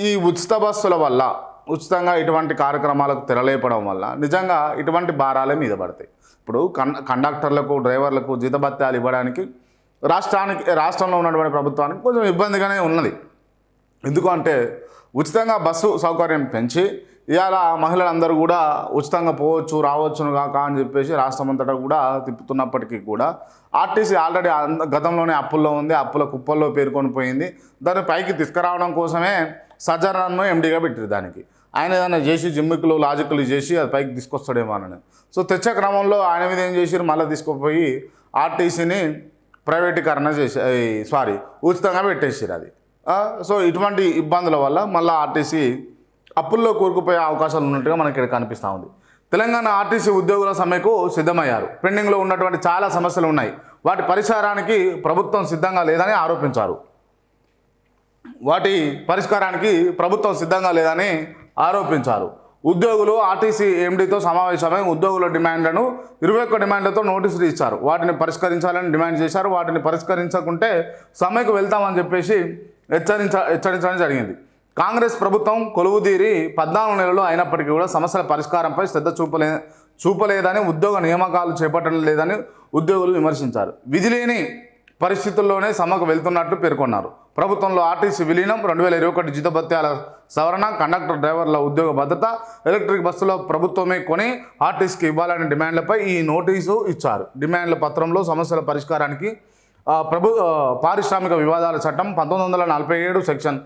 ఈ ఉచిత బస్సుల వల్ల ఉచితంగా ఇటువంటి కార్యక్రమాలకు తెరలేపడం వల్ల నిజంగా ఇటువంటి భారాలే మీద పడతాయి. ఇప్పుడు కన్ కండక్టర్లకు డ్రైవర్లకు జీతభత్యాలు ఇవ్వడానికి రాష్ట్రానికి రాష్ట్రంలో ఉన్నటువంటి ప్రభుత్వానికి కొంచెం ఇబ్బందిగానే ఉన్నది. ఎందుకంటే ఉచితంగా బస్సు సౌకర్యం పెంచి ఇవాళ మహిళలందరూ కూడా ఉచితంగా పోవచ్చు రావచ్చును కాక అని చెప్పేసి రాష్ట్రం అంతటా కూడా తిప్పుతున్నప్పటికీ కూడా ఆర్టీసీ ఆల్రెడీ అంద- గతంలోనే అప్పుల్లో ఉంది అప్పుల కుప్పల్లో పేర్కొని పోయింది. దాన్ని పైకి తీసుకురావడం కోసమే సజ్జరన్ను ఎండీగా పెట్టారు దానికి. ఆయన ఏదైనా చేసి జిమ్మికులు లాజిక్లు చేసి అది పైకి తీసుకొస్తాడేమో అని సో తెచ్చే క్రమంలో ఆయన మీద ఏం చేసారు మళ్ళీ తీసుకుపోయి ఆర్టీసీని ప్రైవేటీకరణ చేసి సారీ ఉచితంగా పెట్టేసారు అది. సో ఇటువంటి ఇబ్బందుల వల్ల మళ్ళీ ఆర్టీసీ అప్పుల్లో కూరుకుపోయే అవకాశాలు ఉన్నట్టుగా మనకి ఇక్కడ కనిపిస్తూ ఉంది. తెలంగాణ ఆర్టీసీ ఉద్యోగుల సమ్మెకు సిద్ధమయ్యారు. పెండింగ్లో ఉన్నటువంటి చాలా సమస్యలు ఉన్నాయి. వాటి పరిష్కారానికి ప్రభుత్వం సిద్ధంగా లేదని ఆరోపించారు. వాటి పరిష్కారానికి ప్రభుత్వం సిద్ధంగా లేదని ఆరోపించారు. ఉద్యోగులు ఆర్టీసీ ఎండీతో సమావేశమై ఉద్యోగుల డిమాండ్లను ఇరవై ఒక్క డిమాండ్లతో నోటీసులు ఇచ్చారు. వాటిని పరిష్కరించాలని డిమాండ్ చేశారు. వాటిని పరిష్కరించకుంటే సమ్మెకు వెళ్తామని చెప్పేసి హెచ్చరించ హెచ్చరించడం జరిగింది. కాంగ్రెస్ ప్రభుత్వం కొలువుదీరి పద్నాలుగు నెలలు అయినప్పటికీ కూడా సమస్యల పరిష్కారంపై శ్రద్ధ చూపలే చూపలేదని ఉద్యోగ నియామకాలు చేపట్టడం లేదని ఉద్యోగులు విమర్శించారు. విధి లేని పరిస్థితుల్లోనే సమ్మకు వెళ్తున్నట్లు పేర్కొన్నారు. ప్రభుత్వంలో ఆర్టీసీ విలీనం రెండు వేల ఇరవై ఒకటి జీతభత్యాల సవరణ కండక్టర్ డ్రైవర్ల ఉద్యోగ భద్రత ఎలక్ట్రిక్ బస్సులో ప్రభుత్వమే కొని ఆర్టీసీకి ఇవ్వాలనే డిమాండ్లపై ఈ నోటీసు ఇచ్చారు. డిమాండ్ల పత్రంలో సమస్యల పరిష్కారానికి ప్రభు పారిశ్రామిక వివాదాల చట్టం పంతొమ్మిది వందల నలభై ఏడు సెక్షన్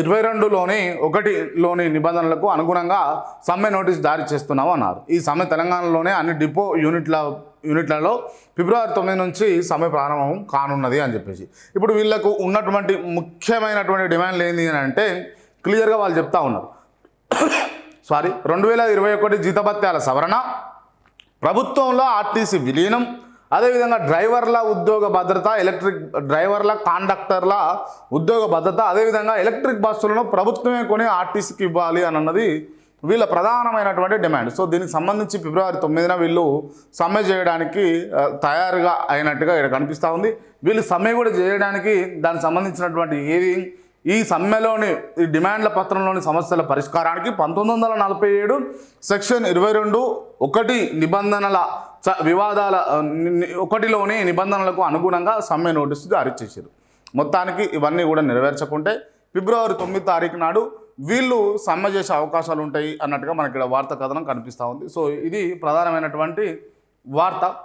ఇరవై రెండులోని ఒకటిలోని నిబంధనలకు అనుగుణంగా సమ్మె నోటీస్ జారీ చేస్తున్నావు అన్నారు ఈ సమ్మె తెలంగాణలోనే అన్ని డిపో యూనిట్ల యూనిట్లలో ఫిబ్రవరి తొమ్మిది నుంచి సమ్మె ప్రారంభం కానున్నది అని చెప్పేసి. ఇప్పుడు వీళ్ళకు ఉన్నటువంటి ముఖ్యమైనటువంటి డిమాండ్లు ఏంటి అని అంటే క్లియర్గా వాళ్ళు చెప్తా ఉన్నారు. సారీ రెండు వేల ఇరవై ఒకటి జీతభత్యాల సవరణ ప్రభుత్వంలో ఆర్టీసీ విలీనం అదేవిధంగా డ్రైవర్ల ఉద్యోగ భద్రత ఎలక్ట్రిక్ డ్రైవర్ల కాండక్టర్ల ఉద్యోగ భద్రత అదేవిధంగా ఎలక్ట్రిక్ బస్సులను ప్రభుత్వమే కొని ఆర్టీసీకి ఇవ్వాలి అని అన్నది వీళ్ళ ప్రధానమైనటువంటి డిమాండ్. సో దీనికి సంబంధించి ఫిబ్రవరి తొమ్మిదిన వీళ్ళు సమ్మె చేయడానికి తయారుగా అయినట్టుగా ఇక్కడ కనిపిస్తూ ఉంది. వీళ్ళు సమ్మె కూడా చేయడానికి దానికి సంబంధించినటువంటి ఏది? ఈ సమ్మెలోని ఈ డిమాండ్ల పత్రంలోని సమస్యల పరిష్కారానికి పంతొమ్మిది వందల నలభై ఏడు సెక్షన్ ఇరవై రెండు ఒకటి నిబంధనల చ వివాదాల ఒకటిలోని నిబంధనలకు అనుగుణంగా సమ్మె నోటీసు జారీ చేశారు. మొత్తానికి ఇవన్నీ కూడా నెరవేర్చకుంటే ఫిబ్రవరి తొమ్మిది తారీఖు నాడు వీళ్ళు సమ్మె చేసే అవకాశాలు ఉంటాయి అన్నట్టుగా మనకి ఇక్కడ వార్తా కథనం కనిపిస్తూ ఉంది. సో ఇది ప్రధానమైనటువంటి వార్త.